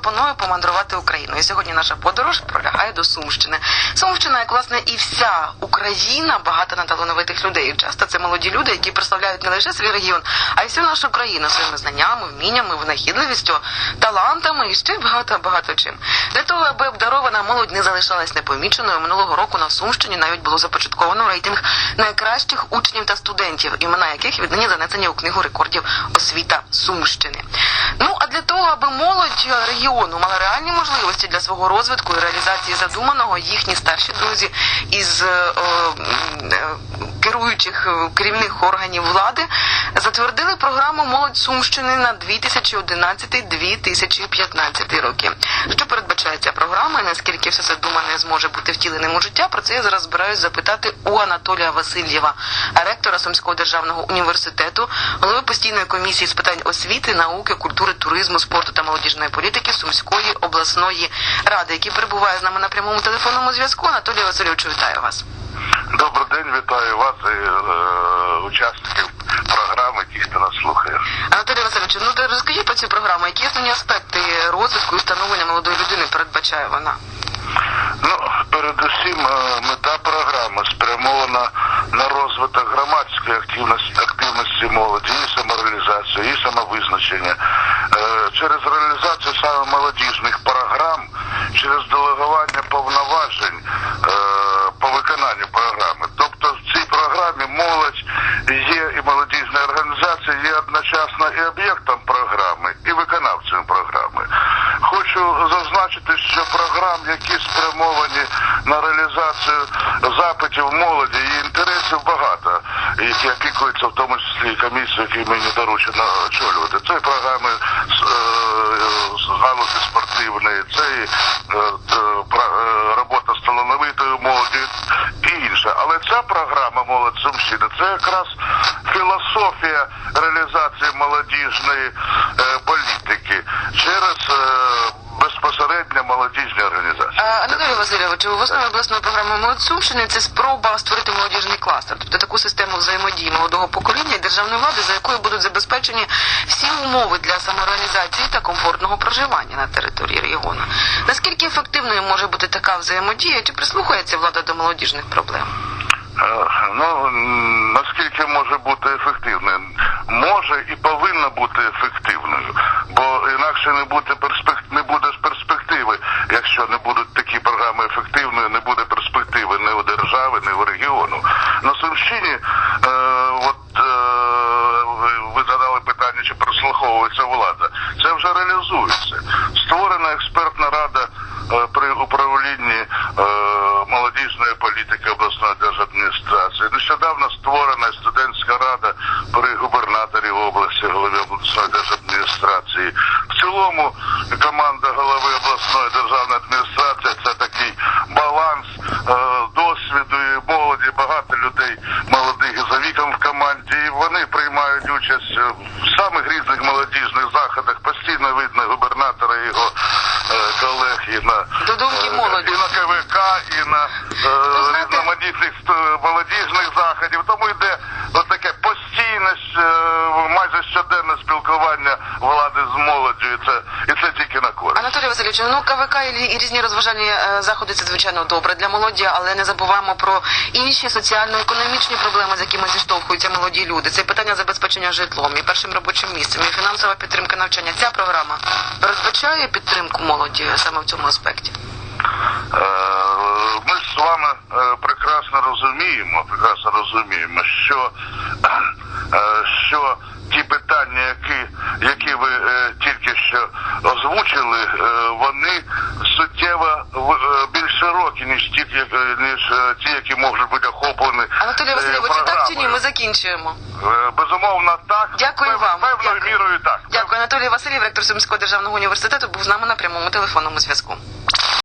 пропоную помандрувати Україною. Сьогодні наша подорож пролягає до Сумщини. Сумщина, як власне і вся Україна, багата на талановитих людей. Часто це молоді люди, які прославляють не лише свій регіон, а й всю нашу країну своїми знаннями, вміннями, винахідливістю, талантами і ще багато багато чим. Для того, аби обдарована молодь не залишалась непоміченою, минулого року на Сумщині навіть було започатковано рейтинг найкращих учнів та студентів, імена яких віднині занесені у книгу рекордів освіта Сумщини. Ну а для того, аби молодь регіону мала реальні можливості для свого розвитку і реалізації задуманого, їхні старші друзі із е, е, керуючих е, керівних органів влади затвердили програму Молодь Сумщини на 2011-2015 роки. Що передбачає ця програма і наскільки все задумане зможе бути втіленим у життя? Про це я зараз збираюсь запитати у Анатолія Васильєва, ректора Сумського державного університету, голови постійної комісії з питань освіти, науки, культури, туризму, спорту та молодіжної політики Сумської обласної ради, який перебуває з нами на прямому телефонному зв'язку. Анатолій Васильовичу, вітаю вас. Добрий день, вітаю вас і е, учасників програми, ті, хто нас слухає. Анатолій ну розкажіть про цю програму, які основні аспекти розвитку і встановлення молодої людини передбачає вона? Ну, передусім, е, мета програми спрямована на розвиток громадської активності, активності молоді, і самореалізацію, і самовизначення. Е, Через реалізацію саме молодіжних програм, через делегування повноважень е, по виконанню програми. Тобто в цій програмі молодь є і молодіжна організація є одночасно і об'єктом програми, і виконавцем програми. Хочу зазначити, що програм, які спрямовані на реалізацію запитів молоді і інтересів багато, які опікуються в тому числі комісію, які мені доручено очолювати. Це програми з, е, галузі спортивної, це е, е, робота з молоді і інше. Але ця програма молодь Сумщини це якраз філософія реалізації молодіжної е, політики через е, безпосередньо молодіжні організації. Анатолій Васильовичу, в основі обласної програми «Молодь Сумщини» це спроба створити молодіжний кластер, тобто таку систему взаємодії молодого покоління і державної влади, за якою будуть забезпечені всі умови для самореалізації та комфортного проживання на території регіону. Наскільки ефективною може бути така взаємодія? Чи прислухається влада до молодіжних проблем? Е, Ну наскільки може бути ефективною? Може і повинна бути ефективною, бо інакше не буде перспек... не буде перспективи, якщо не будуть такі програми ефективною, не буде перспективи ні у держави, ні у регіону. На Сумщині, е, от е, ви задали питання, чи прослуховується влада. Це вже реалізується. Створена експертна рада е, при управлінні е, молодіжної політики обласної держадміністрації. Нещодавно створена студентська рада при губернаторі області, голові обласної держадміністрації. В цілому команда голови обласної державної адміністрації це такий баланс е, досвіду і молоді, багато людей молодих і за віком в команді. І вони приймають участь в самих різних молодіжних заходах. Постійно видно губернатора і його е, колег і на До думки е, молоді. і на КВК, і на різноманітних молодіжних спілкування влади з молоддю. І це і це тільки на користь. Анатолій Васильович, ну КВК і і різні розважальні е, заходи це звичайно добре для молоді, але не забуваємо про інші соціально-економічні проблеми, з якими зіштовхуються молоді люди. Це питання забезпечення житлом, і першим робочим місцем, і фінансова підтримка навчання. Ця програма передбачає підтримку молоді саме в цьому аспекті. Е, Ми з вами е, прекрасно розуміємо, прекрасно розуміємо, що, е, що ті питання, які, які ви е, тільки що озвучили, е, вони суттєво е, більш широкі, ніж ті, як- ніж е, ті, які можуть бути охоплені. Анатолій е, Васильович, так чи ні? Ми закінчуємо. Е, Безумовно, так. Дякую Пев- вам. Певною Дякую. мірою так. Дякую, Анатолій Васильєв, ректор Сумського державного університету, був з нами на прямому телефонному зв'язку.